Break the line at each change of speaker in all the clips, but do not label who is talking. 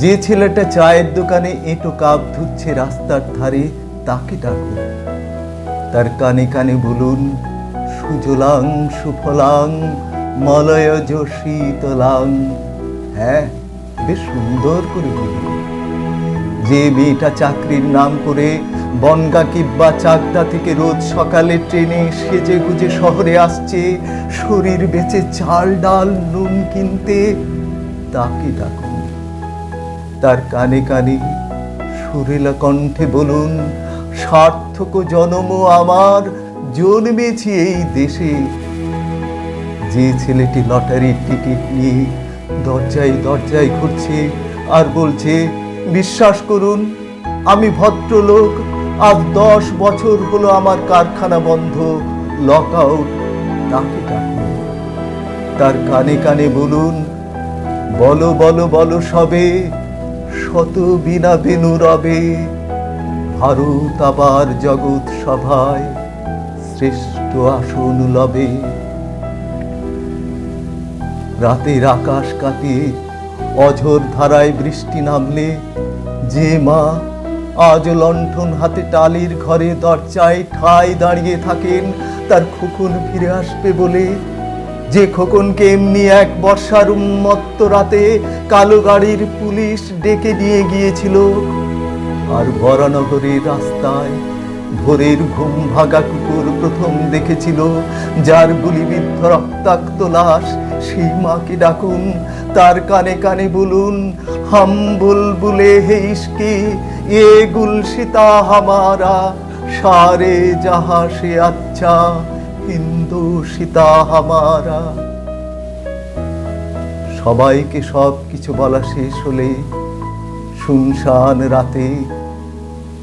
যে ছেলেটা চায়ের দোকানে এঁটো কাপ ধুচ্ছে রাস্তার ধারে, তাকে ডাকুন তার কানে কানে বলুন, সুজলাং, সুফলাং, মলয়জ শীতলাং। হ্যাঁ বেশ সুন্দর করে বলুন। যে মেয়েটা চাকরির নাম করে বনগা কিব্বা চাকদা থেকে রোজ সকালে ট্রেনে সেজে গুজে শহরে আসছে, শরীর বেচে চাল, ডাল, নুন কিনতে, তাকে ডাকুন তার কানে কানে সুরেলা কণ্ঠে বলুন, সার্থক জনম আমার, জন্মেছি এই দেশে। যে ছেলেটি লটারির টিকিট নিয়ে দরজায় দরজায় ঘুরছে আর বলছে, বিশ্বাস করুন, আমি ভদ্রলোক, আজ দশ বছর হলো আমার কারখানা বন্ধ, লক আউট। তাকে তার কানে কানে বলুন, বলো বলো বলো সবে শত বিনা বেনু রবে, ভারত আবার জগৎ সভায় শ্রেষ্ঠ আসন লবে। রাতের আকাশ কাতে অঝোর ধারায় বৃষ্টি নামলে, যে মা আজ লণ্ঠন হাতে টালির ঘরে দরজায় ঠাই দাঁড়িয়ে থাকেন, তার খোকন ফিরে আসবে বলে যে খোকনকে এমনি এক বর্ষার উন্মত্ত রাতে কালো গাড়ির পুলিশ ডেকে নিয়ে গিয়েছিল। আর বরানগরের রাস্তায় ভোরের ঘুম ভাগা কুকুর প্রথম দেখেছিল, যার গুলিবিদ্ধ রক্তাক্ত লাশ। সেই মাকে ডাকুন, তার কানে কানে বলুন, হাম বুলবুলে হে ইশকে, এ গুলশিতা হামারা, সারে যাহা সে আচ্ছা। হিন্দু সীতা হামারা। সবাইকে সব কিছু বলা শেষ হলে শুনশান রাতে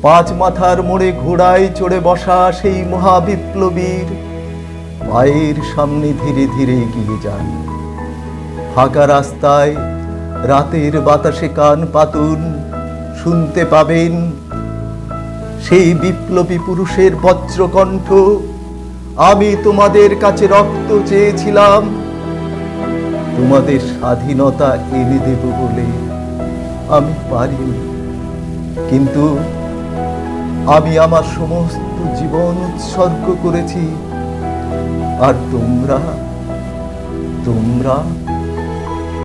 পাঁচ মাথার মোড়ে ঘোড়ায় চড়ে বসা সেই মহাবিপ্লবীর পায়ের সামনে ধীরে ধীরে এগিয়ে যান ফাঁকা রাস্তায় রাতের বাতাসে কান পাতুন শুনতে পাবেন সেই বিপ্লবী পুরুষের বজ্রকণ্ঠ আমি তোমাদের কাছে রক্ত চেয়েছিলাম। তোমাদের স্বাধীনতা এনে দেব বলে আমি পারিনি। কিন্তু আমি আমার সমস্ত জীবন উৎসর্গ করেছি। আর তোমরা তোমরা